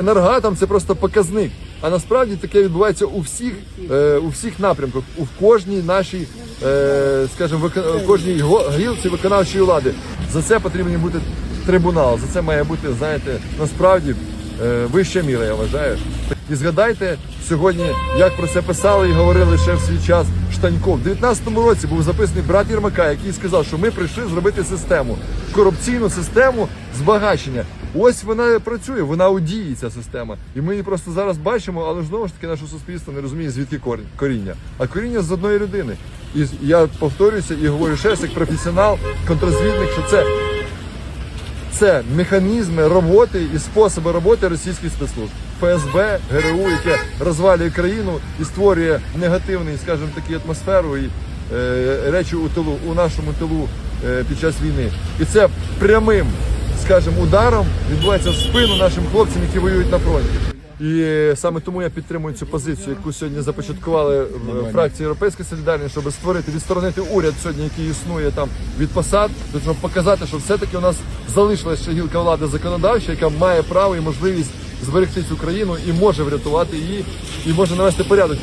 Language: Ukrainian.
Енергоатом це просто показник. А насправді таке відбувається у всіх, е, у всіх напрямках, у кожній нашій, е, скажімо, вика- кожній го- гілці виконавчої влади. За це потрібен бути трибунал. За це має бути, знаєте, насправді е, вища міра, я вважаю. І згадайте сьогодні, як про це писали і говорили ще в свій час Штанько. В 19-му році був записаний брат Єрмака, який сказав, що ми прийшли зробити систему, корупційну систему збагачення. Ось вона працює, вона у дії ця система. І ми її просто зараз бачимо, але знову ж таки наше суспільство не розуміє, звідки коріння. А коріння з одної людини. І я повторююся і говорю ще як професіонал, контрозвідник, що це це механізми роботи і способи роботи російських спецслужб. ФСБ, ГРУ, яке розвалює країну і створює негативний, скажімо, таку атмосферу і е, речі у тилу, у нашому тилу е, під час війни. І це прямим, скажімо, ударом відбувається в спину нашим хлопцям, які воюють на фронті. І саме тому я підтримую цю позицію, яку сьогодні започаткували в фракції Європейська Солідарність, щоб створити, відсторонити уряд сьогодні, який існує там від посад, щоб показати, що все-таки у нас залишилася ще гілка влади законодавча, яка має право і можливість зберегти цю країну і може врятувати її, і може навести порядок.